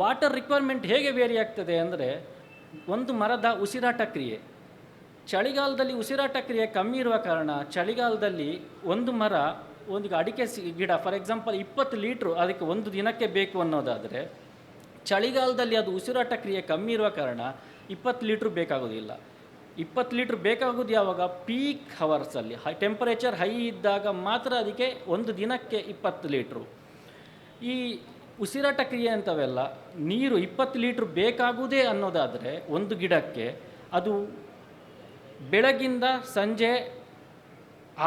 Water requirement ಹೇಗೆ very ಆಗ್ತದೆ ಅಂದರೆ ಒಂದು ಮರದ ಉಸಿರಾಟ ಕ್ರಿಯೆ. ಚಳಿಗಾಲದಲ್ಲಿ ಉಸಿರಾಟ ಕ್ರಿಯೆ ಕಮ್ಮಿ ಇರುವ ಕಾರಣ ಚಳಿಗಾಲದಲ್ಲಿ ಒಂದು ಮರ, ಒಂದು ಅಡಿಕೆ ಗಿಡ ಫಾರ್ ಎಕ್ಸಾಂಪಲ್ ಇಪ್ಪತ್ತು ಲೀಟ್ರು ಅದಕ್ಕೆ ಒಂದು ದಿನಕ್ಕೆ ಬೇಕು ಅನ್ನೋದಾದರೆ ಚಳಿಗಾಲದಲ್ಲಿ ಅದು ಉಸಿರಾಟ ಕ್ರಿಯೆ ಕಮ್ಮಿ ಇರುವ ಕಾರಣ ಇಪ್ಪತ್ತು ಲೀಟ್ರ್ ಬೇಕಾಗೋದಿಲ್ಲ. ಇಪ್ಪತ್ತು ಲೀಟ್ರ್ ಬೇಕಾಗೋದು ಯಾವಾಗ? ಪೀಕ್ ಹವರ್ಸಲ್ಲಿ ಹೈ ಟೆಂಪರೇಚರ್ ಹೈ ಇದ್ದಾಗ ಮಾತ್ರ ಅದಕ್ಕೆ ಒಂದು ದಿನಕ್ಕೆ ಇಪ್ಪತ್ತು ಲೀಟ್ರು. ಈ ಉಸಿರಾಟ ಕ್ರಿಯೆ ಅಂತವೆಲ್ಲ, ನೀರು ಇಪ್ಪತ್ತು ಲೀಟ್ರ್ ಬೇಕಾಗುವುದೇ ಅನ್ನೋದಾದರೆ ಒಂದು ಗಿಡಕ್ಕೆ ಅದು ಬೆಳಗಿಂದ ಸಂಜೆ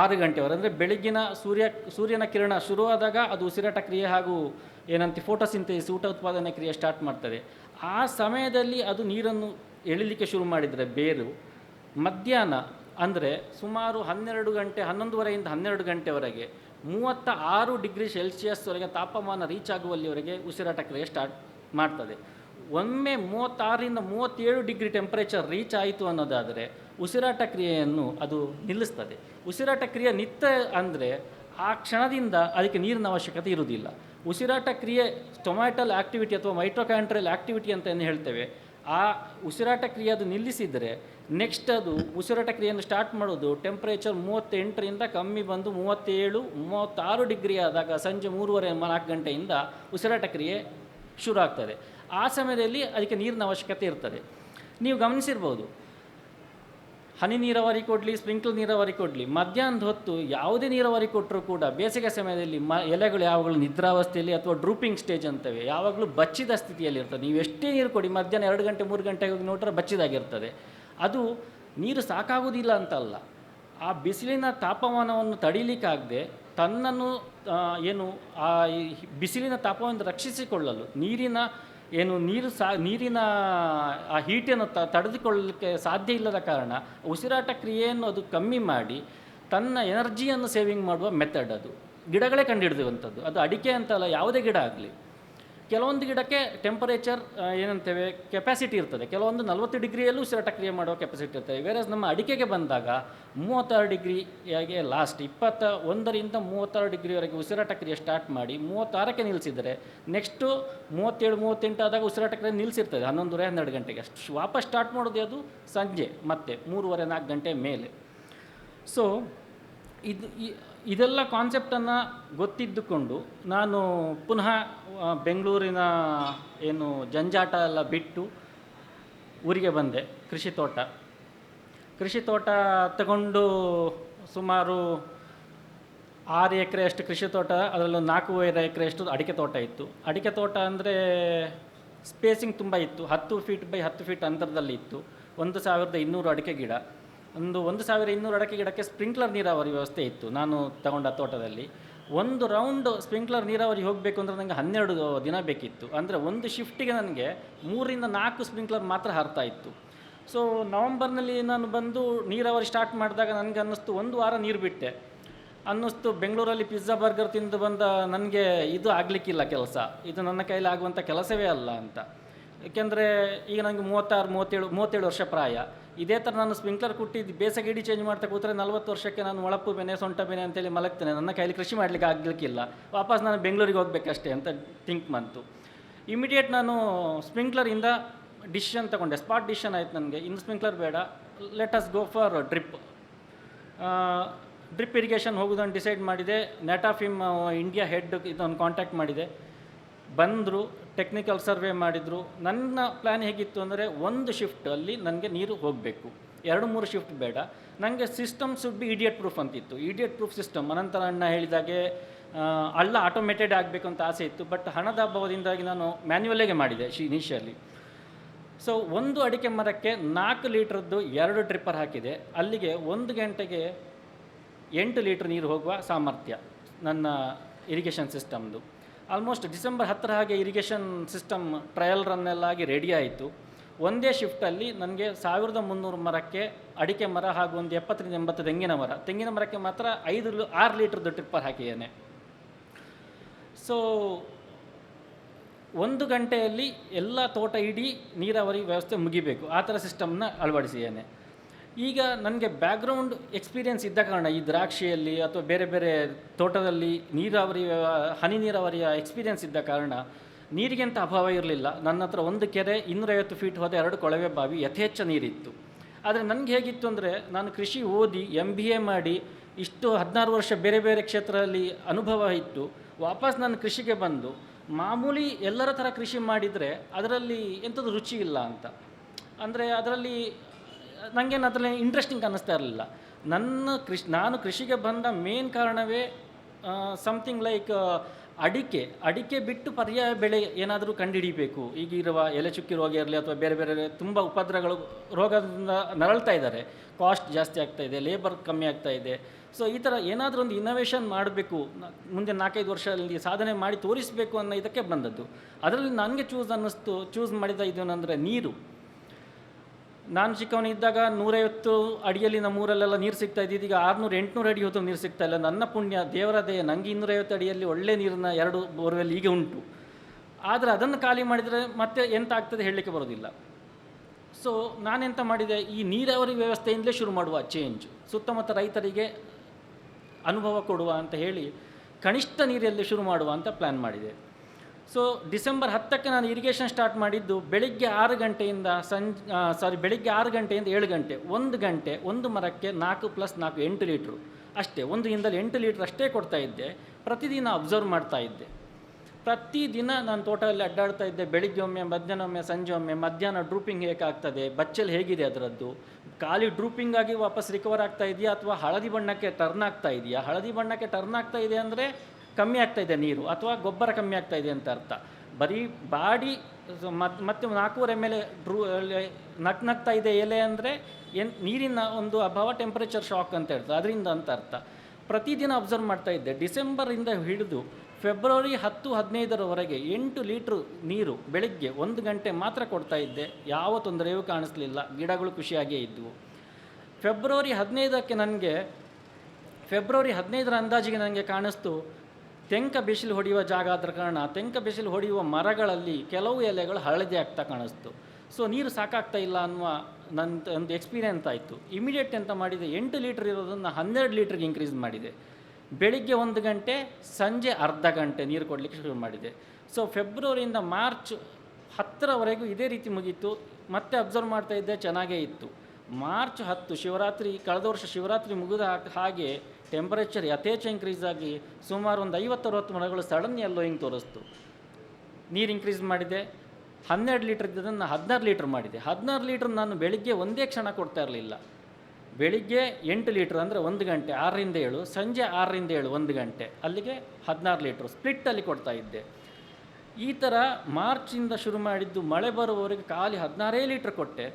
ಆರು ಗಂಟೆವರೆ, ಅಂದರೆ ಬೆಳಗಿನ ಸೂರ್ಯ, ಸೂರ್ಯನ ಕಿರಣ ಶುರುವಾದಾಗ ಅದು ಉಸಿರಾಟ ಕ್ರಿಯೆ ಹಾಗೂ ಏನಂತ ಫೋಟೋಸಿಂಥೆಸಿಸ್ ಊಟ ಉತ್ಪಾದನೆ ಕ್ರಿಯೆ ಸ್ಟಾರ್ಟ್ ಮಾಡ್ತದೆ. ಆ ಸಮಯದಲ್ಲಿ ಅದು ನೀರನ್ನು ಎಳಿಲಿಕ್ಕೆ ಶುರು ಮಾಡಿದರೆ ಬೇರು, ಮಧ್ಯಾಹ್ನ ಅಂದರೆ ಸುಮಾರು ಹನ್ನೆರಡು ಗಂಟೆ, ಹನ್ನೊಂದುವರೆಯಿಂದ ಹನ್ನೆರಡು ಗಂಟೆವರೆಗೆ ಮೂವತ್ತ ಆರು ಡಿಗ್ರಿ ಸೆಲ್ಸಿಯಸ್ವರೆಗೆ ತಾಪಮಾನ ರೀಚ್ ಆಗುವಲ್ಲಿವರೆಗೆ ಉಸಿರಾಟ ಕ್ರಿಯೆ ಸ್ಟಾರ್ಟ್ ಮಾಡ್ತದೆ. ಒಮ್ಮೆ ಮೂವತ್ತಾರರಿಂದ ಮೂವತ್ತೇಳು ಡಿಗ್ರಿ ಟೆಂಪರೇಚರ್ ರೀಚ್ ಆಯಿತು ಅನ್ನೋದಾದರೆ ಉಸಿರಾಟ ಕ್ರಿಯೆಯನ್ನು ಅದು ನಿಲ್ಲಿಸ್ತದೆ. ಉಸಿರಾಟ ಕ್ರಿಯೆ ನಿತ್ಯ ಅಂದರೆ ಆ ಕ್ಷಣದಿಂದ ಅದಕ್ಕೆ ನೀರಿನ ಅವಶ್ಯಕತೆ ಇರುವುದಿಲ್ಲ. ಉಸಿರಾಟ ಕ್ರಿಯೆ ಸ್ಟೊಮ್ಯಾಟಲ್ ಆಕ್ಟಿವಿಟಿ ಅಥವಾ ಮೈಟ್ರೋಕ್ಯಾಂಟ್ರಲ್ ಆಕ್ಟಿವಿಟಿ ಅಂತ ಏನು ಹೇಳ್ತೇವೆ, ಆ ಉಸಿರಾಟ ಕ್ರಿಯೆ ಅದು ನಿಲ್ಲಿಸಿದರೆ ನೆಕ್ಸ್ಟ್ ಅದು ಉಸಿರಾಟ ಕ್ರಿಯೆಯನ್ನು ಸ್ಟಾರ್ಟ್ ಮಾಡೋದು. ಟೆಂಪ್ರೇಚರ್ ಮೂವತ್ತೆಂಟರಿಂದ ಕಮ್ಮಿ ಬಂದು ಮೂವತ್ತೇಳು, ಮೂವತ್ತಾರು ಡಿಗ್ರಿ ಆದಾಗ ಸಂಜೆ ಮೂರುವರೆ, ನಾಲ್ಕು ಗಂಟೆಯಿಂದ ಉಸಿರಾಟ ಕ್ರಿಯೆ ಶುರು ಆಗ್ತದೆ. ಆ ಸಮಯದಲ್ಲಿ ಅದಕ್ಕೆ ನೀರಿನ ಅವಶ್ಯಕತೆ ಇರ್ತದೆ. ನೀವು ಗಮನಿಸಿರ್ಬೋದು, ಹನಿ ನೀರಾವರಿ ಕೊಡಲಿ ಸ್ಪ್ರಿಂಕ್ಲ್ ನೀರಾವರಿ ಕೊಡಲಿ, ಮಧ್ಯಾಹ್ನದ ಹೊತ್ತು ಯಾವುದೇ ನೀರಾವರಿ ಕೊಟ್ಟರೂ ಕೂಡ ಬೇಸಿಗೆ ಸಮಯದಲ್ಲಿ ಮ, ಎಲೆಗಳು ಯಾವಾಗಲೂ ನಿದ್ರಾವಸ್ಥೆಯಲ್ಲಿ ಅಥವಾ ಡ್ರೂಪಿಂಗ್ ಸ್ಟೇಜ್ ಅಂತವೆ, ಯಾವಾಗಲೂ ಬಚ್ಚಿದ ಸ್ಥಿತಿಯಲ್ಲಿ ಇರ್ತದೆ ನೀವು ಎಷ್ಟೇ ನೀರು ಕೊಡಿ, ಮಧ್ಯಾಹ್ನ ಎರಡು ಗಂಟೆ, ಮೂರು ಗಂಟೆಗೆ ಹೋಗಿ ನೋಡ್ರೆ ಬಚ್ಚಿದಾಗಿರ್ತದೆ. ಅದು ನೀರು ಸಾಕಾಗುವುದಿಲ್ಲ ಅಂತಲ್ಲ. ಆ ಬಿಸಿಲಿನ ತಾಪಮಾನವನ್ನು ತಡೀಲಿಕ್ಕಾಗದೆ ತನ್ನನ್ನು ಏನು, ಆ ಬಿಸಿಲಿನ ತಾಪವನ್ನು ರಕ್ಷಿಸಿಕೊಳ್ಳಲು, ನೀರಿನ, ಏನು, ನೀರು ಸಾ, ನೀರಿನ, ಆ ಹೀಟನ್ನು ತ, ತಡೆದುಕೊಳ್ಳಲಿಕ್ಕೆ ಸಾಧ್ಯ ಇಲ್ಲದ ಕಾರಣ ಉಸಿರಾಟ ಕ್ರಿಯೆಯನ್ನು ಅದು ಕಮ್ಮಿ ಮಾಡಿ ತನ್ನ ಎನರ್ಜಿಯನ್ನು ಸೇವಿಂಗ್ ಮಾಡುವ ಮೆಥಡ್ ಅದು. ಗಿಡಗಳೇ ಕಂಡುಹಿಡಿದಿರುವಂಥದ್ದು ಅದು ಅಡಿಕೆ ಅಂತಲ್ಲ, ಯಾವುದೇ ಗಿಡ ಆಗಲಿ. ಕೆಲವೊಂದು ಗಿಡಕ್ಕೆ ಟೆಂಪರೇಚರ್ ಏನಂತೇವೆ ಕೆಪಾಸಿಟಿ ಇರ್ತದೆ. ಕೆಲವೊಂದು ನಲವತ್ತು ಡಿಗ್ರಿಯಲ್ಲೂ ಉಸಿರಾಟ ಕ್ರಿಯೆ ಮಾಡುವ ಕೆಪಾಸಿಟಿ ಇರ್ತದೆ. ವೇರಸ್ ನಮ್ಮ ಅಡಿಕೆಗೆ ಬಂದಾಗ ಮೂವತ್ತಾರು ಡಿಗ್ರಿಯಾಗೆ ಲಾಸ್ಟ್ ಇಪ್ಪತ್ತ ಒಂದರಿಂದ ಮೂವತ್ತಾರು ಡಿಗ್ರಿವರೆಗೆ ಉಸಿರಾಟ ಕ್ರಿಯೆ ಸ್ಟಾರ್ಟ್ ಮಾಡಿ ಮೂವತ್ತಾರಕ್ಕೆ ನಿಲ್ಲಿಸಿದರೆ ನೆಕ್ಸ್ಟು ಮೂವತ್ತೇಳು, ಮೂವತ್ತೆಂಟು ಆದಾಗ ಉಸಿರಾಟ ಕ್ರಿಯೆ ನಿಲ್ಲಿಸಿರ್ತದೆ ಹನ್ನೊಂದುವರೆ, ಹನ್ನೆರಡು ಗಂಟೆಗೆ. ಅಷ್ಟು ವಾಪಸ್ ಸ್ಟಾರ್ಟ್ ಮಾಡೋದು ಅದು ಸಂಜೆ, ಮತ್ತೆ ಮೂರುವರೆ, ನಾಲ್ಕು ಗಂಟೆ ಮೇಲೆ. ಸೊ ಇದು ಈ- ಇದೆಲ್ಲ ಕಾನ್ಸೆಪ್ಟನ್ನು ಗೊತ್ತಿದ್ದುಕೊಂಡು ನಾನು ಪುನಃ ಬೆಂಗಳೂರಿನ ಏನು ಜಂಜಾಟ ಎಲ್ಲ ಬಿಟ್ಟು ಊರಿಗೆ ಬಂದೆ, ಕೃಷಿ ತೋಟ. ಕೃಷಿ ತೋಟ ತಗೊಂಡು ಸುಮಾರು ಆರು ಎಕರೆಯಷ್ಟು ಕೃಷಿ ತೋಟ, ಅದರಲ್ಲೂ ನಾಲ್ಕೂವರೆ ಎಕರೆಯಷ್ಟು ಅಡಿಕೆ ತೋಟ ಇತ್ತು. ಅಡಿಕೆ ತೋಟ ಅಂದರೆ ಸ್ಪೇಸಿಂಗ್ ತುಂಬ ಇತ್ತು. ಹತ್ತು ಫೀಟ್ ಬೈ ಹತ್ತು ಫೀಟ್ ಅಂತರದಲ್ಲಿ ಇತ್ತು. ಒಂದು ಸಾವಿರದ ಇನ್ನೂರು ಅಡಿಕೆ ಗಿಡ. ಒಂದು ಒಂದು ಸಾವಿರ ಇನ್ನೂರು ಅಡಕೆ ಗಿಡಕ್ಕೆ ಸ್ಪ್ರಿಂಕ್ಲರ್ ನೀರಾವರಿ ವ್ಯವಸ್ಥೆ ಇತ್ತು. ನಾನು ತಗೊಂಡ ತೋಟದಲ್ಲಿ. ಒಂದು ರೌಂಡ್ ಸ್ಪ್ರಿಂಕ್ಲರ್ ನೀರಾವರಿ ಹೋಗಬೇಕು ಅಂದರೆ ನನಗೆ ಹನ್ನೆರಡು ದಿನ ಬೇಕಿತ್ತು. ಅಂದರೆ ಒಂದು ಶಿಫ್ಟಿಗೆ ನನಗೆ ಮೂರರಿಂದ ನಾಲ್ಕು ಸ್ಪ್ರಿಂಕ್ಲರ್ ಮಾತ್ರ ಹರ್ತಾ ಇತ್ತು. ಸೊ ನವಂಬರ್ನಲ್ಲಿ ನಾನು ಬಂದು ನೀರಾವರಿ ಸ್ಟಾರ್ಟ್ ಮಾಡಿದಾಗ ನನಗೆ ಅನ್ನಿಸ್ತು, ಒಂದು ವಾರ ನೀರು ಬಿಟ್ಟೆ. ಅನ್ನಿಸ್ತು, ಬೆಂಗಳೂರಲ್ಲಿ ಪಿಜ್ಜಾ ಬರ್ಗರ್ ತಿಂದು ಬಂದ ನನಗೆ ಇದು ಆಗಲಿಕ್ಕಿಲ್ಲ ಕೆಲಸ. ಇದು ನನ್ನ ಕೈಲಿ ಆಗುವಂಥ ಕೆಲಸವೇ ಅಲ್ಲ ಅಂತ. ಏಕೆಂದರೆ ಈಗ ನನಗೆ ಮೂವತ್ತಾರು, ಮೂವತ್ತೇಳು ಮೂವತ್ತೇಳು ವರ್ಷ ಪ್ರಾಯ. ಇದೇ ಥರ ನಾನು ಸ್ಪ್ರಿಂಕ್ಲರ್ ಕೊಟ್ಟಿದ್ದು ಬೇಸಿಗೆ ಇಡೀ ಚೇಂಜ್ ಮಾಡ್ತಾ ಕೂತ್ರೆ ನಲವತ್ತು ವರ್ಷಕ್ಕೆ ನಾನು ಒಳಪ್ಪು ಬೆನೆ, ಸೊಂಟ ಬೆನೆ ಅಂತೇಳಿ ಮಲಗ್ತೇನೆ. ನನ್ನ ಕೈಲಿ ಕೃಷಿ ಮಾಡಲಿಕ್ಕೆ ಆಗಲಿಕ್ಕಿಲ್ಲ. ವಾಪಸ್ ನಾನು ಬೆಂಗಳೂರಿಗೆ ಹೋಗಬೇಕಷ್ಟೇ ಅಂತ ಥಿಂಕ್ ಬಂತು. ಇಮಿಡಿಯೇಟ್ ನಾನು ಸ್ಪ್ರಿಂಕ್ಲರಿಂದ ಡಿಸಿಷನ್ ತಗೊಂಡೆ. ಸ್ಪಾಟ್ ಡಿಸಿಷನ್ ಆಯಿತು ನನಗೆ. ಇನ್ನು ಸ್ಪ್ರಿಂಕ್ಲರ್ ಬೇಡ. Let us go for drip drip irrigation ಹೋಗೋದನ್ನು decide ಮಾಡಿದೆ. ನೆಟಾಫಿಮ್ ಇಂಡಿಯಾ ಹೆಡ್ ಇದನ್ನು ಕಾಂಟ್ಯಾಕ್ಟ್ ಮಾಡಿದೆ. ಬಂದರು. ಟೆಕ್ನಿಕಲ್ ಸರ್ವೆ ಮಾಡಿದರು. ನನ್ನ ಪ್ಲ್ಯಾನ್ ಹೇಗಿತ್ತು ಅಂದರೆ ಒಂದು ಶಿಫ್ಟಲ್ಲಿ ನನಗೆ ನೀರು ಹೋಗಬೇಕು. ಎರಡು, ಮೂರು ಶಿಫ್ಟ್ ಬೇಡ. ನನಗೆ system should be idiot proof ಅಂತಿತ್ತು. ಇಡಿಯಟ್ ಪ್ರೂಫ್ ಸಿಸ್ಟಮ್ ಅನಂತರ ಅಣ್ಣ ಹೇಳಿದಾಗೆ ಅಲ್ಲ ಆಟೋಮೇಟೆಡ್ ಆಗಬೇಕು ಅಂತ ಆಸೆ ಇತ್ತು ಬಟ್ ಹಣದ ಅಭಾವದಿಂದಾಗಿ ನಾನು ಮ್ಯಾನ್ಯುವಲ್ಲಾಗೆ ಮಾಡಿದೆ ಶಿ ಇನಿಷಿಯಲಿ ಸೊ ಒಂದು ಅಡಿಕೆ ಮರಕ್ಕೆ ನಾಲ್ಕು ಲೀಟ್ರದ್ದು ಎರಡು ಟ್ರಿಪ್ಪರ್ ಹಾಕಿದೆ. ಅಲ್ಲಿಗೆ ಒಂದು ಗಂಟೆಗೆ ಎಂಟು ಲೀಟ್ರ್ ನೀರು ಹೋಗುವ ಸಾಮರ್ಥ್ಯ ನನ್ನ ಇರಿಗೇಷನ್ ಸಿಸ್ಟಮ್ದು ಆಲ್ಮೋಸ್ಟ್ ಡಿಸೆಂಬರ್ ಹತ್ತರ ಹಾಗೆ ಇರಿಗೇಷನ್ ಸಿಸ್ಟಮ್ ಟ್ರಯಲ್ ರನ್ನೆಲ್ಲ ಆಗಿ ರೆಡಿ ಆಯಿತು. ಒಂದೇ ಶಿಫ್ಟಲ್ಲಿ ನನಗೆ ಸಾವಿರದ ಮುನ್ನೂರು ಮರಕ್ಕೆ ಅಡಿಕೆ ಮರ ಹಾಗೂ ಒಂದು ಎಪ್ಪತ್ತರಿಂದ ಎಂಬತ್ತು ತೆಂಗಿನ ಮರ. ತೆಂಗಿನ ಮರಕ್ಕೆ ಮಾತ್ರ ಐದು ಆರು ಲೀಟ್ರದ್ದು ಟ್ರಿಪ್ಪರ್ ಹಾಕಿದ್ದೇನೆ. ಸೊ ಒಂದು ಗಂಟೆಯಲ್ಲಿ ಎಲ್ಲ ತೋಟ ಇಡೀ ನೀರಾವರಿ ವ್ಯವಸ್ಥೆ ಮುಗಿಬೇಕು. ಆ ಥರ ಸಿಸ್ಟಮ್ನ ಅಳವಡಿಸಿದ್ದೇನೆ. ಈಗ ನನಗೆ ಬ್ಯಾಕ್ಗ್ರೌಂಡ್ ಎಕ್ಸ್ಪೀರಿಯನ್ಸ್ ಇದ್ದ ಕಾರಣ ಈ ದ್ರಾಕ್ಷಿಯಲ್ಲಿ ಅಥವಾ ಬೇರೆ ಬೇರೆ ತೋಟದಲ್ಲಿ ನೀರಾವರಿ, ಹನಿ ನೀರಾವರಿಯ ಎಕ್ಸ್ಪೀರಿಯನ್ಸ್ ಇದ್ದ ಕಾರಣ ನೀರಿಗೆಂತ ಅಭಾವ ಇರಲಿಲ್ಲ. ನನ್ನ ಹತ್ರ ಒಂದು ಕೆರೆ, ಇನ್ನೂರೈವತ್ತು ಫೀಟ್ ಹೋದ ಎರಡು ಕೊಳವೆ ಬಾವಿ ಯಥೇಚ್ಛ ನೀರಿತ್ತು. ಆದರೆ ನನಗೆ ಹೇಗಿತ್ತು ಅಂದರೆ ನಾನು ಕೃಷಿ ಓದಿ ಎಂ ಬಿ ಎ ಮಾಡಿ ಇಷ್ಟು ಹದಿನಾರು ವರ್ಷ ಬೇರೆ ಬೇರೆ ಕ್ಷೇತ್ರದಲ್ಲಿ ಅನುಭವ ಇತ್ತು. ವಾಪಸ್ ನಾನು ಕೃಷಿಗೆ ಬಂದು ಮಾಮೂಲಿ ಎಲ್ಲರ ಥರ ಕೃಷಿ ಮಾಡಿದರೆ ಅದರಲ್ಲಿ ಎಂಥದ್ದು ರುಚಿ ಇಲ್ಲ ಅಂತ. ಅಂದರೆ ಅದರಲ್ಲಿ ನನಗೇನು ಅದರಲ್ಲಿ ಇಂಟ್ರೆಸ್ಟಿಂಗ್ ಅನ್ನಿಸ್ತಾ ಇರಲಿಲ್ಲ. ನನ್ನ ಕೃಷಿ, ನಾನು ಕೃಷಿಗೆ ಬಂದ ಮೇನ್ ಕಾರಣವೇ ಸಮಥಿಂಗ್ ಲೈಕ್ ಅಡಿಕೆ ಅಡಿಕೆ ಬಿಟ್ಟು ಪರ್ಯಾಯ ಬೆಳೆ ಏನಾದರೂ ಕಂಡುಹಿಡಿಬೇಕು. ಈಗಿರುವ ಎಲೆ ಚುಕ್ಕಿ ರೋಗ ಇರಲಿ ಅಥವಾ ಬೇರೆ ಬೇರೆ ತುಂಬ ಉಪದ್ರಗಳು ರೋಗದಿಂದ ನರಳ್ತಾ ಇದ್ದಾರೆ. ಕಾಸ್ಟ್ ಜಾಸ್ತಿ ಆಗ್ತಾ ಇದೆ ಲೇಬರ್ ಕಮ್ಮಿ ಆಗ್ತಾ ಇದೆ. ಸೊ ಈ ಥರ ಏನಾದರೂ ಒಂದು ಇನ್ನೋವೇಷನ್ ಮಾಡಬೇಕು ಮುಂದೆ ನಾಲ್ಕೈದು ವರ್ಷದಲ್ಲಿ ಸಾಧನೆ ಮಾಡಿ ತೋರಿಸಬೇಕು ಅನ್ನೋ ಇದಕ್ಕೆ ಬಂದದ್ದು. ಅದರಲ್ಲಿ ನನಗೆ ಚೂಸ್ ಅನ್ನಿಸ್ತು ಚೂಸ್ ಮಾಡಿದ ಇದೇನೆಂದರೆ ನೀರು. ನಾನು ಚಿಕ್ಕವನಿದ್ದಾಗ ನೂರೈವತ್ತು ಅಡಿಯಲ್ಲಿ ನಮ್ಮ ಊರಲ್ಲೆಲ್ಲ ನೀರು ಸಿಗ್ತಾ ಇದ್ದಿದ್ದು. ಈಗ ಆರುನೂರು, ಎಂಟುನೂರು ಅಡಿ ಹೋದರೂ ನೀರು ಸಿಗ್ತಾ ಇಲ್ಲ. ನನ್ನ ಪುಣ್ಯ, ದೇವರ ದೇಹ ನನಗೆ ಇನ್ನೂರೈವತ್ತು ಅಡಿಯಲ್ಲಿ ಒಳ್ಳೆ ನೀರನ್ನ ಎರಡು ಬೋರ್ವೆಲ್ ಈಗ ಉಂಟು. ಆದರೆ ಅದನ್ನು ಖಾಲಿ ಮಾಡಿದರೆ ಮತ್ತೆ ಎಂತ ಆಗ್ತದೆ ಹೇಳಲಿಕ್ಕೆ ಬರೋದಿಲ್ಲ ಸೊ ನಾನೆಂತ ಮಾಡಿದೆ? ಈ ನೀರಾವರಿ ವ್ಯವಸ್ಥೆಯಿಂದಲೇ ಶುರು ಮಾಡುವ ಚೇಂಜ್ ಸುತ್ತಮುತ್ತ ರೈತರಿಗೆ ಅನುಭವ ಕೊಡುವ ಅಂತ ಹೇಳಿ ಕನಿಷ್ಠ ನೀರಲ್ಲಿ ಶುರು ಮಾಡುವ ಅಂತ ಪ್ಲ್ಯಾನ್ ಮಾಡಿದೆ. ಸೊ ಡಿಸೆಂಬರ್ ಹತ್ತಕ್ಕೆ ನಾನು ಇರಿಗೇಷನ್ ಸ್ಟಾರ್ಟ್ ಮಾಡಿದ್ದು ಬೆಳಿಗ್ಗೆ ಆರು ಗಂಟೆಯಿಂದ ಸಂಜೆ ಸಾರಿ ಬೆಳಿಗ್ಗೆ ಆರು ಗಂಟೆಯಿಂದ ಏಳು ಗಂಟೆ, ಒಂದು ಗಂಟೆ, ಒಂದು ಮರಕ್ಕೆ ನಾಲ್ಕು ಪ್ಲಸ್ ನಾಲ್ಕು ಎಂಟು ಲೀಟ್ರು ಅಷ್ಟೇ, ಒಂದು ದಿನದಲ್ಲಿ ಎಂಟು ಲೀಟ್ರ್ ಅಷ್ಟೇ ಕೊಡ್ತಾ ಇದ್ದೆ, ಪ್ರತಿದಿನ ಅಬ್ಸರ್ವ್ ಮಾಡ್ತಾ ಇದ್ದೆ. ಪ್ರತಿದಿನ ನಾನು ತೋಟದಲ್ಲಿ ಅಡ್ಡಾಡ್ತಾ ಇದ್ದೆ, ಬೆಳಿಗ್ಗೆ ಒಮ್ಮೆ, ಮಧ್ಯಾಹ್ನ ಒಮ್ಮೆ, ಸಂಜೆ ಒಮ್ಮೆ, ಮಧ್ಯಾಹ್ನ ಡ್ರೂಪಿಂಗ್ ಹೇಗಾಗ್ತದೆ, ಬಚ್ಚಲ್ ಹೇಗಿದೆ ಅದರದ್ದು? ಖಾಲಿ ಡ್ರೂಪಿಂಗ್ ಆಗಿ ವಾಪಸ್ ರಿಕವರ್ ಆಗ್ತಾ ಇದೆಯಾ ಅಥವಾ ಹಳದಿ ಬಣ್ಣಕ್ಕೆ ಟರ್ನ್ ಆಗ್ತಾ ಇದೆಯಾ? ಹಳದಿ ಬಣ್ಣಕ್ಕೆ ಟರ್ನ್ ಆಗ್ತಾ ಇದೆ ಅಂದರೆ ಕಮ್ಮಿ ಆಗ್ತಾ ಇದೆ ನೀರು ಅಥವಾ ಗೊಬ್ಬರ ಕಮ್ಮಿ ಆಗ್ತಾ ಇದೆ ಅಂತ ಅರ್ಥ. ಬರೀ ಬಾಡಿ ಮತ್ತು ಮತ್ತೆ ನಾಲ್ಕೂವರೆ ಮೇಲೆ ಡ್ರೂ ನಕ್ ನಗ್ತಾ ಇದೆ ಎಲೆ ಅಂದರೆ ಏನು ನೀರಿನ ಒಂದು ಅಭಾವ ಟೆಂಪರೇಚರ್ ಶಾಕ್ ಅಂತ ಹೇಳ್ತಾರೆ ಅದರಿಂದ ಅಂತ ಅರ್ಥ. ಪ್ರತಿದಿನ ಅಬ್ಸರ್ವ್ ಮಾಡ್ತಾ ಇದ್ದೆ. ಡಿಸೆಂಬರಿಂದ ಹಿಡಿದು ಫೆಬ್ರವರಿ ಹತ್ತು, ಹದಿನೈದರವರೆಗೆ ಎಂಟು ಲೀಟ್ರ್ ನೀರು ಬೆಳಗ್ಗೆ ಒಂದು ಗಂಟೆ ಮಾತ್ರ ಕೊಡ್ತಾ ಇದ್ದೆ. ಯಾವ ತೊಂದರೆಯೂ ಕಾಣಿಸ್ಲಿಲ್ಲ. ಗಿಡಗಳು ಖುಷಿಯಾಗೇ ಇದ್ದವು ಫೆಬ್ರವರಿ ಹದಿನೈದಕ್ಕೆ ನನಗೆ ಫೆಬ್ರವರಿ ಹದಿನೈದರ ಅಂದಾಜಿಗೆ ನನಗೆ ಕಾಣಿಸ್ತು ತೆಂಕ ಬಿಸಿಲು ಹೊಡೆಯುವ ಜಾಗ ಆದ ಕಾರಣ ತೆಂಕ ಬಿಸಿಲು ಹೊಡೆಯುವ ಮರಗಳಲ್ಲಿ ಕೆಲವು ಎಲೆಗಳು ಹಳದಿ ಆಗ್ತಾ ಕಾಣಿಸ್ತು. ಸೊ ನೀರು ಸಾಕಾಗ್ತಾ ಇಲ್ಲ ಅನ್ನುವ ನನ್ನ ಒಂದು ಎಕ್ಸ್ಪೀರಿಯನ್ಸ್ ಆಯಿತು. ಇಮಿಡಿಯೇಟ್ ಎಂತ ಮಾಡಿದೆ, ಎಂಟು ಲೀಟ್ರ್ ಇರೋದನ್ನು ಹನ್ನೆರಡು ಲೀಟ್ರಿಗೆ ಇನ್ಕ್ರೀಸ್ ಮಾಡಿದೆ. ಬೆಳಿಗ್ಗೆ ಒಂದು ಗಂಟೆ, ಸಂಜೆ ಅರ್ಧ ಗಂಟೆ ನೀರು ಕೊಡಲಿಕ್ಕೆ ಶುರು ಮಾಡಿದೆ. ಸೊ ಫೆಬ್ರವರಿಯಿಂದ ಮಾರ್ಚ್ ಹತ್ತರವರೆಗೂ ಇದೇ ರೀತಿ ಮುಗೀತು. ಮತ್ತೆ ಅಬ್ಸರ್ವ್ ಮಾಡ್ತಾ ಇದ್ದೆ, ಚೆನ್ನಾಗೇ ಇತ್ತು. ಮಾರ್ಚ್ ಹತ್ತು ಶಿವರಾತ್ರಿ, ಕಳೆದ ವರ್ಷ ಶಿವರಾತ್ರಿ ಮುಗಿದ ಹಾಗೆ ಟೆಂಪರೇಚರ್ ಯಥೇಚ್ಛ ಇನ್ಕ್ರೀಸ್ ಆಗಿ ಸುಮಾರು ಒಂದು ಐವತ್ತು ಅರವತ್ತು ಮರಗಳು ಸಡನ್ ಎಲ್ಲೋ ಹಿಂಗೆ ತೋರಿಸ್ತು. ನೀರು ಇನ್ಕ್ರೀಸ್ ಮಾಡಿದೆ. ಹನ್ನೆರಡು ಲೀಟ್ರ್ ಇದ್ದದನ್ನು ಹದಿನಾರು ಲೀಟ್ರ್ ಮಾಡಿದೆ. ಹದಿನಾರು ಲೀಟ್ರ್ ನಾನು ಬೆಳಿಗ್ಗೆ ಒಂದೇ ಕ್ಷಣ ಕೊಡ್ತಾ ಇರಲಿಲ್ಲ. ಬೆಳಿಗ್ಗೆ ಎಂಟು ಲೀಟ್ರ್ ಅಂದರೆ ಒಂದು ಗಂಟೆ, ಆರರಿಂದ ಏಳು, ಸಂಜೆ ಆರರಿಂದ ಏಳು, ಒಂದು ಗಂಟೆ. ಅಲ್ಲಿಗೆ ಹದಿನಾರು ಲೀಟ್ರ್ ಸ್ಪ್ಲಿಟ್ಟಲ್ಲಿ ಕೊಡ್ತಾ ಇದ್ದೆ. ಈ ಥರ ಮಾರ್ಚಿಂದ ಶುರು ಮಾಡಿದ್ದು ಮಳೆ ಬರುವವರೆಗೆ ಖಾಲಿ ಹದಿನಾರೇ ಲೀಟ್ರ್ ಕೊಟ್ಟೆ.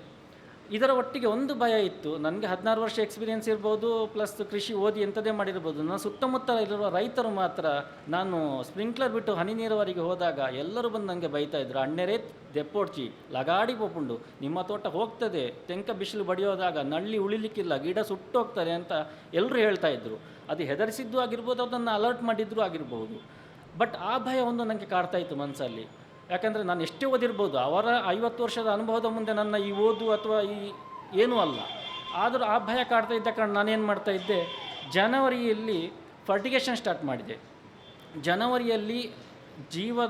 ಇದರ ಒಟ್ಟಿಗೆ ಒಂದು ಭಯ ಇತ್ತು. ನನಗೆ ಹದಿನಾರು ವರ್ಷ ಎಕ್ಸ್ಪೀರಿಯೆನ್ಸ್ ಇರ್ಬೋದು ಪ್ಲಸ್ ಕೃಷಿ ಓದಿ ಎಂಥದೇ ಮಾಡಿರ್ಬೋದು. ನನ್ನ ಸುತ್ತಮುತ್ತ ಇರುವ ರೈತರು ಮಾತ್ರ ನಾನು ಸ್ಪ್ರಿಂಕ್ಲರ್ ಬಿಟ್ಟು ಹನಿ ನೀರಾವರಿಗೆ ಹೋದಾಗ ಎಲ್ಲರೂ ಬಂದು ನನಗೆ ಬೈತಾ ಇದ್ರು. ಅಣ್ಣೆರೇ, ದೆಪ್ಪೋಡ್ಚಿ, ಲಗಾಡಿ ಪೋಪುಂಡು, ನಿಮ್ಮ ತೋಟ ಹೋಗ್ತದೆ, ತೆಂಕ ಬಿಸಿಲು ಬಡಿಯೋದಾಗ ನಳ್ಳಿ ಉಳಿಲಿಕ್ಕಿಲ್ಲ, ಗಿಡ ಸುಟ್ಟೋಗ್ತದೆ ಅಂತ ಎಲ್ಲರೂ ಹೇಳ್ತಾ ಇದ್ರು. ಅದು ಹೆದರಿಸಿದ್ದು ಆಗಿರ್ಬೋದು, ಅದನ್ನು ಅಲರ್ಟ್ ಮಾಡಿದ್ರು ಆಗಿರ್ಬೋದು. ಬಟ್ ಆ ಭಯ ಒಂದು ನನಗೆ ಕಾಡ್ತಾ ಇತ್ತು ಮನಸ್ಸಲ್ಲಿ ಯಾಕಂದರೆ ನಾನು ಎಷ್ಟೇ ಓದಿರ್ಬೋದು, ಅವರ ಐವತ್ತು ವರ್ಷದ ಅನುಭವದ ಮುಂದೆ ನನ್ನ ಈ ಓದು ಅಥವಾ ಈ ಏನೂ ಅಲ್ಲ. ಆದರೂ ಆ ಭಯ ಕಾಡ್ತಾ ಇದ್ದ ಕಾರಣ ನಾನೇನು ಮಾಡ್ತಾ ಇದ್ದೆ, ಜನವರಿಯಲ್ಲಿ ಫರ್ಟಿಗೇಷನ್ ಸ್ಟಾರ್ಟ್ ಮಾಡಿದೆ. ಜನವರಿಯಲ್ಲಿ ಜೀವ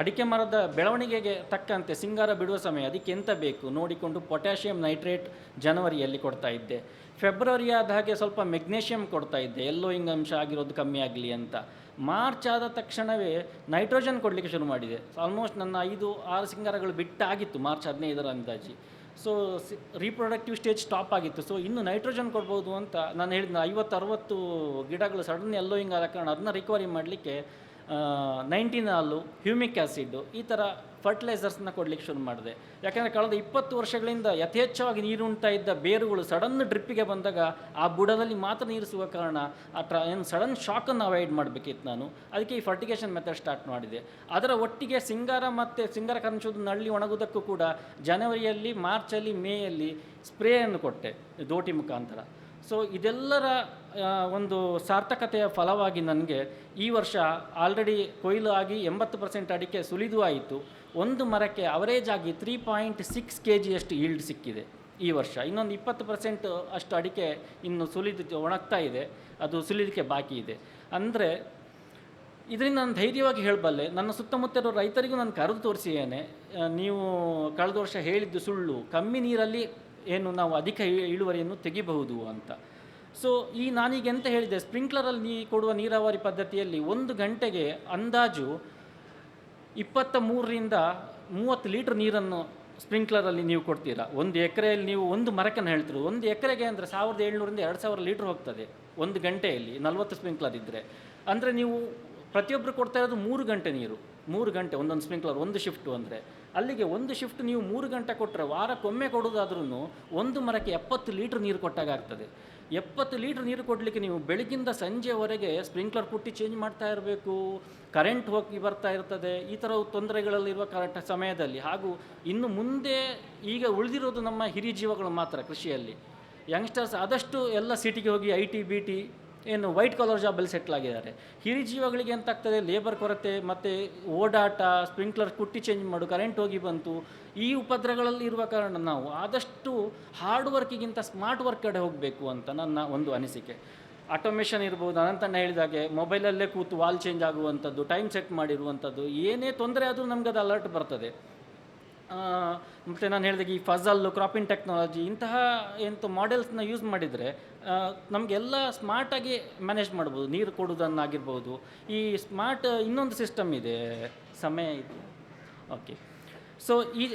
ಅಡಿಕೆ ಮರದ ಬೆಳವಣಿಗೆಗೆ ತಕ್ಕಂತೆ ಸಿಂಗಾರ ಬಿಡುವ ಸಮಯ, ಅದಕ್ಕೆ ಎಂತ ಬೇಕು ನೋಡಿಕೊಂಡು ಪೊಟ್ಯಾಷಿಯಂ ನೈಟ್ರೇಟ್ ಜನವರಿಯಲ್ಲಿ ಕೊಡ್ತಾ ಇದ್ದೆ. ಫೆಬ್ರವರಿ ಆದ ಹಾಗೆ ಸ್ವಲ್ಪ ಮೆಗ್ನೇಷಿಯಂ ಕೊಡ್ತಾ ಇದ್ದೆ. ಎಲ್ಲೋಯಿಂಗ್ ಅಂಶ ಆಗಿರೋದು ಕಮ್ಮಿ ಆಗಲಿ ಅಂತ. ಮಾರ್ಚ್ ಆದ ತಕ್ಷಣವೇ ನೈಟ್ರೋಜನ್ ಕೊಡಲಿಕ್ಕೆ ಶುರು ಮಾಡಿದೆ. ಆಲ್ಮೋಸ್ಟ್ ನನ್ನ ಐದು, ಆರು ಸಿಂಗಾರಗಳು ಬಿಟ್ಟಾಗಿತ್ತು ಮಾರ್ಚ್ ಹದಿನೈದರ ಅಂದಾಜಿ. ಸೊ ರೀಪ್ರೊಡಕ್ಟಿವ್ ಸ್ಟೇಜ್ ಸ್ಟಾಪ್ ಆಗಿತ್ತು. ಸೊ ಇನ್ನು ನೈಟ್ರೋಜನ್ ಕೊಡ್ಬೋದು ಅಂತ ನಾನು ಹೇಳಿದ್ನ ಐವತ್ತು, ಅರವತ್ತು ಗಿಡಗಳು ಸಡನ್ ಎಲ್ಲೋಯಿಂಗ್ ಆದ ಕಾರಣ ಅದನ್ನ ರಿಕವರಿ ಮಾಡಲಿಕ್ಕೆ ನೈನ್ಟೀನ್ ಹಾಲು ಹ್ಯೂಮಿಕ್ ಆ್ಯಸಿಡ್ಡು ಈ ಥರ ಫರ್ಟಿಲೈಸರ್ಸ್ನ ಕೊಡಲಿಕ್ಕೆ ಶುರು ಮಾಡಿದೆ. ಯಾಕಂದರೆ ಕಳೆದ ಇಪ್ಪತ್ತು ವರ್ಷಗಳಿಂದ ಯಥೇಚ್ಛವಾಗಿ ನೀರು ಉಂಟಾ ಇದ್ದ ಬೇರುಗಳು ಸಡನ್ ಡ್ರಿಪ್ಪಿಗೆ ಬಂದಾಗ ಆ ಬುಡದಲ್ಲಿ ಮಾತ್ರ ನೀರು ಸಿಗುವ ಕಾರಣ ಆ ಟ್ರ ಏನು ಸಡನ್ ಶಾಕನ್ನು ಅವಾಯ್ಡ್ ಮಾಡಬೇಕಿತ್ತು ನಾನು. ಅದಕ್ಕೆ ಈ ಫರ್ಟಿಗೇಷನ್ ಮೆಥಡ್ ಸ್ಟಾರ್ಟ್ ಮಾಡಿದೆ. ಅದರ ಒಟ್ಟಿಗೆ ಸಿಂಗಾರ ಮತ್ತು ಸಿಂಗಾರ ಕರಂಚೋದು ನಳ್ಳಿ ಒಣಗುವುದಕ್ಕೂ ಕೂಡ ಜನವರಿಯಲ್ಲಿ ಮಾರ್ಚಲ್ಲಿ ಮೇಯಲ್ಲಿ ಸ್ಪ್ರೇಯನ್ನು ಕೊಟ್ಟೆ ದೋಟಿ ಮುಖಾಂತರ. ಸೊ ಇದೆಲ್ಲರ ಒಂದು ಸಾರ್ಥಕತೆಯ ಫಲವಾಗಿ ನನಗೆ ಈ ವರ್ಷ ಆಲ್ರೆಡಿ ಕೊಯ್ಲು ಆಗಿ ಎಂಬತ್ತು ಪರ್ಸೆಂಟ್ ಅಡಿಕೆ ಸುಲಿದು ಆಯಿತು. ಒಂದು ಮರಕ್ಕೆ ಅವರೇಜ್ ಆಗಿ ತ್ರೀ ಪಾಯಿಂಟ್ ಸಿಕ್ಸ್ ಕೆ ಜಿಯಷ್ಟು ಈಲ್ಡ್ ಸಿಕ್ಕಿದೆ ಈ ವರ್ಷ. ಇನ್ನೊಂದು ಇಪ್ಪತ್ತು ಪರ್ಸೆಂಟ್ ಅಷ್ಟು ಅಡಿಕೆ ಇನ್ನು ಸುಲಿದು ಒಣಗ್ತಾ ಇದೆ. ಅದು ಸುಲಿದಕ್ಕೆ ಬಾಕಿ ಇದೆ. ಅಂದರೆ, ಇದರಿಂದ ನಾನು ಧೈರ್ಯವಾಗಿ ಹೇಳಬಲ್ಲೆ, ನನ್ನ ಸುತ್ತಮುತ್ತ ರೈತರಿಗೂ ನಾನು ಕರೆದು ತೋರಿಸಿದ್ದೇನೆ ನೀವು ಕಳೆದ ವರ್ಷ ಹೇಳಿದ್ದು ಸುಳ್ಳು. ಕಮ್ಮಿ ನೀರಲ್ಲಿ ಏನು ನಾವು ಅಧಿಕ ಇಳುವರಿಯನ್ನು ತೆಗಿಬಹುದು ಅಂತ. ಸೊ ಈ ನಾನೀಗ ಎಂತ ಹೇಳಿದೆ? ಸ್ಪ್ರಿಂಕ್ಲರಲ್ಲಿ ನೀ ಕೊಡುವ ನೀರಾವರಿ ಪದ್ಧತಿಯಲ್ಲಿ ಒಂದು ಗಂಟೆಗೆ ಅಂದಾಜು ಇಪ್ಪತ್ತ ಮೂರರಿಂದ ಮೂವತ್ತು ಲೀಟ್ರ್ ನೀರನ್ನು ಸ್ಪ್ರಿಂಕ್ಲರಲ್ಲಿ ನೀವು ಕೊಡ್ತೀರಾ? ಒಂದು ಎಕರೆಯಲ್ಲಿ ನೀವು ಒಂದು ಮರಕನ್ನು ಹೇಳ್ತೀರಿ. ಒಂದು ಎಕರೆಗೆ ಅಂದರೆ ಸಾವಿರದ ಏಳ್ನೂರಿಂದ ಎರಡು ಸಾವಿರ ಲೀಟ್ರ್ ಹೋಗ್ತದೆ ಒಂದು ಗಂಟೆಯಲ್ಲಿ, ನಲ್ವತ್ತು ಸ್ಪ್ರಿಂಕ್ಲರ್ ಇದ್ದರೆ ಅಂದರೆ ನೀವು ಪ್ರತಿಯೊಬ್ಬರು ಕೊಡ್ತಾ ಇರೋದು ಮೂರು ಗಂಟೆ ನೀರು. ಮೂರು ಗಂಟೆ, ಒಂದೊಂದು ಸ್ಪ್ರಿಂಕ್ಲರ್, ಒಂದು ಶಿಫ್ಟು ಅಂದರೆ. ಅಲ್ಲಿಗೆ ಒಂದು ಶಿಫ್ಟ್ ನೀವು ಮೂರು ಗಂಟೆ ಕೊಟ್ಟರೆ ವಾರಕ್ಕೊಮ್ಮೆ ಕೊಡೋದಾದ್ರೂ ಒಂದು ಮರಕ್ಕೆ ಎಪ್ಪತ್ತು ಲೀಟ್ರ್ ನೀರು ಕೊಟ್ಟಾಗ ಆಗ್ತದೆ. ಎಪ್ಪತ್ತು ಲೀಟ್ರ್ ನೀರು ಕೊಡಲಿಕ್ಕೆ ನೀವು ಬೆಳಗಿಂದ ಸಂಜೆವರೆಗೆ ಸ್ಪ್ರಿಂಕ್ಲರ್ ಪುಟ್ಟಿ ಚೇಂಜ್ ಮಾಡ್ತಾ ಇರಬೇಕು, ಕರೆಂಟ್ ಹೋಗಿ ಬರ್ತಾ ಇರ್ತದೆ, ಈ ಥರ ತೊಂದರೆಗಳಲ್ಲಿರುವ ಕರೆಕ್ಟ್ ಸಮಯದಲ್ಲಿ. ಹಾಗೂ ಇನ್ನು ಮುಂದೆ ಈಗ ಉಳಿದಿರೋದು ನಮ್ಮ ಹಿರಿಯ ಜೀವಗಳು ಮಾತ್ರ ಕೃಷಿಯಲ್ಲಿ. ಯಂಗ್ಸ್ಟರ್ಸ್ ಆದಷ್ಟು ಎಲ್ಲ ಸಿಟಿಗೆ ಹೋಗಿ ಐ ಟಿ ಬಿ ಟಿ ಏನು ವೈಟ್ ಕಾಲರ್ ಜಾಬಲ್ಲಿ ಸೆಟ್ಲ್ ಆಗಿದ್ದಾರೆ. ಹಿರಿ ಜೀವಗಳಿಗೆ ಎಂತಾಗ್ತದೆ? ಲೇಬರ್ ಕೊರತೆ, ಮತ್ತು ಓಡಾಟ ಸ್ಪ್ರಿಂಕ್ಲರ್ ಕುಟ್ಟಿ ಚೇಂಜ್ ಮಾಡು ಕರೆಂಟ್ ಹೋಗಿ ಬಂತು. ಈ ಉಪದ್ರಗಳಲ್ಲಿ ಇರುವ ಕಾರಣ ನಾವು ಆದಷ್ಟು ಹಾರ್ಡ್ ವರ್ಕಿಗಿಂತ ಸ್ಮಾರ್ಟ್ ವರ್ಕ್ ಕಡೆ ಹೋಗಬೇಕು ಅಂತ ನನ್ನ ಒಂದು ಅನಿಸಿಕೆ. ಆಟೋಮೇಷನ್ ಇರ್ಬೋದು, ಅನಂತಣ್ಣ ಹೇಳಿದಾಗೆ ಮೊಬೈಲಲ್ಲೇ ಕೂತು ವಾಲ್ ಚೇಂಜ್ ಆಗುವಂಥದ್ದು ಟೈಮ್ ಸೆಟ್ ಮಾಡಿರುವಂಥದ್ದು, ಏನೇ ತೊಂದರೆ ಆದರೂ ನಮ್ಗೆ ಅದು ಅಲರ್ಟ್ ಬರ್ತದೆ. ಮತ್ತು ನಾನು ಹೇಳಿದಾಗ ಈ ಫಜಲ್ಲು ಕ್ರಾಪಿಂಗ್ ಟೆಕ್ನಾಲಜಿ ಇಂತಹ ಎಂತ ಮಾಡೆಲ್ಸ್ನ ಯೂಸ್ ಮಾಡಿದರೆ ನಮಗೆಲ್ಲ ಸ್ಮಾರ್ಟಾಗಿ ಮ್ಯಾನೇಜ್ ಮಾಡ್ಬೋದು. ನೀರು ಕೊಡೋದನ್ನಾಗಿರ್ಬೋದು. ಈ ಸ್ಮಾರ್ಟ್ ಇನ್ನೊಂದು ಸಿಸ್ಟಮ್ ಇದೆ. ಸಮಯ ಇದೆ. ಓಕೆ ಸೊ ಈ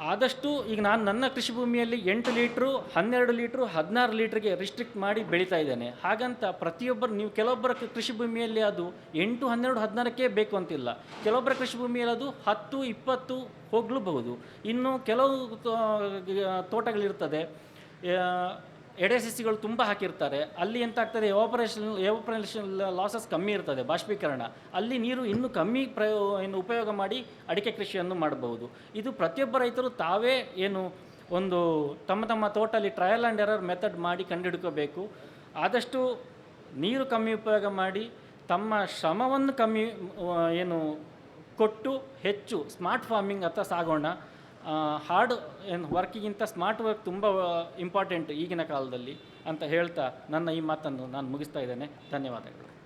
ಆದಷ್ಟು ಈಗ ನಾನು ನನ್ನ ಕೃಷಿ ಭೂಮಿಯಲ್ಲಿ ಎಂಟು ಲೀಟ್ರು, ಹನ್ನೆರಡು ಲೀಟ್ರು, ಹದಿನಾರು ಲೀಟ್ರಿಗೆ ರಿಸ್ಟ್ರಿಕ್ಟ್ ಮಾಡಿ ಬೆಳೀತಾ ಇದ್ದೇನೆ. ಹಾಗಂತ ಪ್ರತಿಯೊಬ್ಬರು, ನೀವು ಕೆಲವೊಬ್ಬರ ಕೃಷಿ ಭೂಮಿಯಲ್ಲಿ ಅದು ಎಂಟು, ಹನ್ನೆರಡು, ಹದಿನಾರಕ್ಕೆ ಬೇಕು ಅಂತಿಲ್ಲ. ಕೆಲವೊಬ್ಬರ ಕೃಷಿ ಭೂಮಿಯಲ್ಲಿ ಅದು ಹತ್ತು, ಇಪ್ಪತ್ತು ಹೋಗಲೂಬಹುದು. ಇನ್ನು ಕೆಲವು ತೋಟಗಳಿರ್ತದೆ. ಎಡೆ ಸಸಿಗಳು ತುಂಬ ಹಾಕಿರ್ತಾರೆ. ಅಲ್ಲಿ ಎಂತಾಗ್ತದೆ ಎವಾಪರೇಷನ್ ಎವಾಪರೇಷನ್ ಲಾಸಸ್ ಕಮ್ಮಿ ಇರ್ತದೆ, ಬಾಷ್ಪೀಕರಣ. ಅಲ್ಲಿ ನೀರು ಇನ್ನೂ ಕಮ್ಮಿ ಪ್ರಯೋ ಏನು ಉಪಯೋಗ ಮಾಡಿ ಅಡಿಕೆ ಕೃಷಿಯನ್ನು ಮಾಡಬಹುದು. ಇದು ಪ್ರತಿಯೊಬ್ಬ ರೈತರು ತಾವೇ ಏನು ಒಂದು ತಮ್ಮ ತಮ್ಮ ತೋಟಲ್ಲಿ ಟ್ರಯಲ್ ಆ್ಯಂಡ್ ಎರರ್ ಮೆಥಡ್ ಮಾಡಿ ಕಂಡುಹಿಡ್ಕೋಬೇಕು. ಆದಷ್ಟು ನೀರು ಕಮ್ಮಿ ಉಪಯೋಗ ಮಾಡಿ, ತಮ್ಮ ಶ್ರಮವನ್ನು ಕಮ್ಮಿ ಏನು, ಕೊಟ್ಟು ಹೆಚ್ಚು ಸ್ಮಾರ್ಟ್ ಫಾರ್ಮಿಂಗ್ ಅಥವಾ ಸಾಗೋಣ. ಹಾರ್ಡ್ ಏನು ವರ್ಕಿಗಿಂತ ಸ್ಮಾರ್ಟ್ ವರ್ಕ್ ತುಂಬ ಇಂಪಾರ್ಟೆಂಟ್ ಈಗಿನ ಕಾಲದಲ್ಲಿ ಅಂತ ಹೇಳ್ತಾ ನನ್ನ ಈ ಮಾತನ್ನು ನಾನು ಮುಗಿಸ್ತಾ ಇದ್ದೇನೆ. ಧನ್ಯವಾದಗಳು.